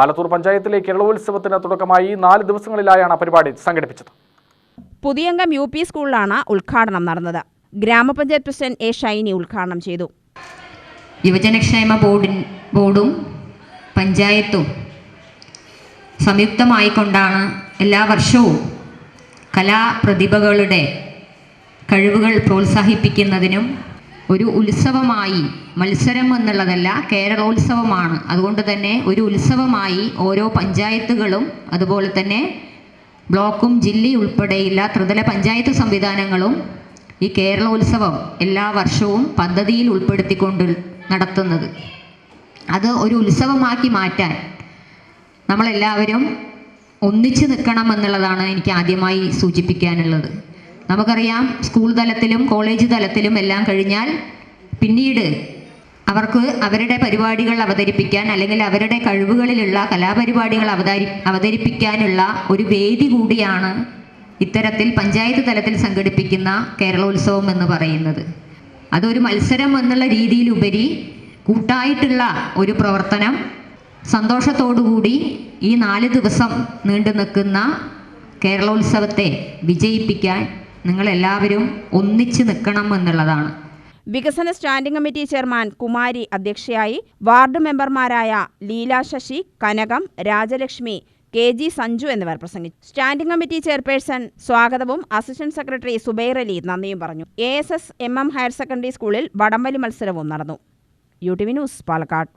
ആലത്തൂർ പഞ്ചായത്തിലെ കേരളോത്സവത്തിന് തുടക്കമായി നാല് ദിവസങ്ങളിലായാണ് പരിപാടി സംഘടിപ്പിച്ചത്. പുതിയംഗം യു പി സ്കൂളിലാണ് ഉദ്ഘാടനം നടന്നത്. ഗ്രാമപഞ്ചായത്ത് പ്രസിഡന്റ് എ ഷൈനി ഉദ്ഘാടനം ചെയ്തു. യുവജനക്ഷേമ ബോർഡിൻ ബോർഡും പഞ്ചായത്തും സംയുക്തമായിക്കൊണ്ടാണ് എല്ലാ വർഷവും കലാപ്രതിഭകളുടെ കഴിവുകൾ പ്രോത്സാഹിപ്പിക്കുന്നതിനും ഒരു ഉത്സവമായി മത്സരം എന്നുള്ളതല്ല കേരളോത്സവമാണ്. അതുകൊണ്ട് തന്നെ ഒരു ഉത്സവമായി ഓരോ പഞ്ചായത്തുകളും അതുപോലെ തന്നെ ബ്ലോക്കും ജില്ലയും ഉൾപ്പെടെയുള്ള ത്രിതല പഞ്ചായത്ത് സംവിധാനങ്ങളും ഈ കേരളോത്സവം എല്ലാ വർഷവും പദ്ധതിയിൽ ഉൾപ്പെടുത്തിക്കൊണ്ട് നടത്തുന്നത്. അത് ഒരു ഉത്സവമാക്കി മാറ്റാൻ നമ്മളെല്ലാവരും ഒന്നിച്ചു നിൽക്കണം എന്നുള്ളതാണ് എനിക്ക് ആദ്യമായി സൂചിപ്പിക്കാനുള്ളത്. നമുക്കറിയാം സ്കൂൾ തലത്തിലും കോളേജ് തലത്തിലും എല്ലാം കഴിഞ്ഞാൽ പിന്നീട് അവർക്ക് അവരുടെ പരിപാടികൾ അവതരിപ്പിക്കാൻ അല്ലെങ്കിൽ അവരുടെ കഴിവുകളിലുള്ള കലാപരിപാടികൾ അവതരി അവതരിപ്പിക്കാനുള്ള ഒരു വേദി കൂടിയാണ് ഇത്തരത്തിൽ പഞ്ചായത്ത് തലത്തിൽ സംഘടിപ്പിക്കുന്ന കേരളോത്സവം എന്ന് പറയുന്നത്. അതൊരു മത്സരം എന്നുള്ള രീതിയിലുപരി കൂട്ടായിട്ടുള്ള ഒരു പ്രവർത്തനം സന്തോഷത്തോടുകൂടി ഈ നാല് ദിവസം നീണ്ടു നിൽക്കുന്ന കേരളോത്സവത്തെ വിജയിപ്പിക്കാൻ നിങ്ങളെല്ലാവരും ഒന്നിച്ചു നിൽക്കണം എന്നുള്ളതാണ്. വികസന സ്റ്റാൻഡിംഗ് കമ്മിറ്റി ചെയർമാൻ കുമാരി അധ്യക്ഷയായി വാർഡ് മെമ്പർമാരായ ലീല ശശി കനകം രാജലക്ഷ്മി കെ ജി സഞ്ജു എന്നിവർ പ്രസംഗിച്ചു. സ്റ്റാൻഡിംഗ് കമ്മിറ്റി ചെയർപേഴ്സൺ സ്വാഗതവും അസിസ്റ്റന്റ് സെക്രട്ടറി സുബൈർ അലി നന്ദിയും പറഞ്ഞു. A S S M M higher secondary സ്കൂളിൽ വടംവലി മത്സരവും നടന്നു. U T V news Palakkad.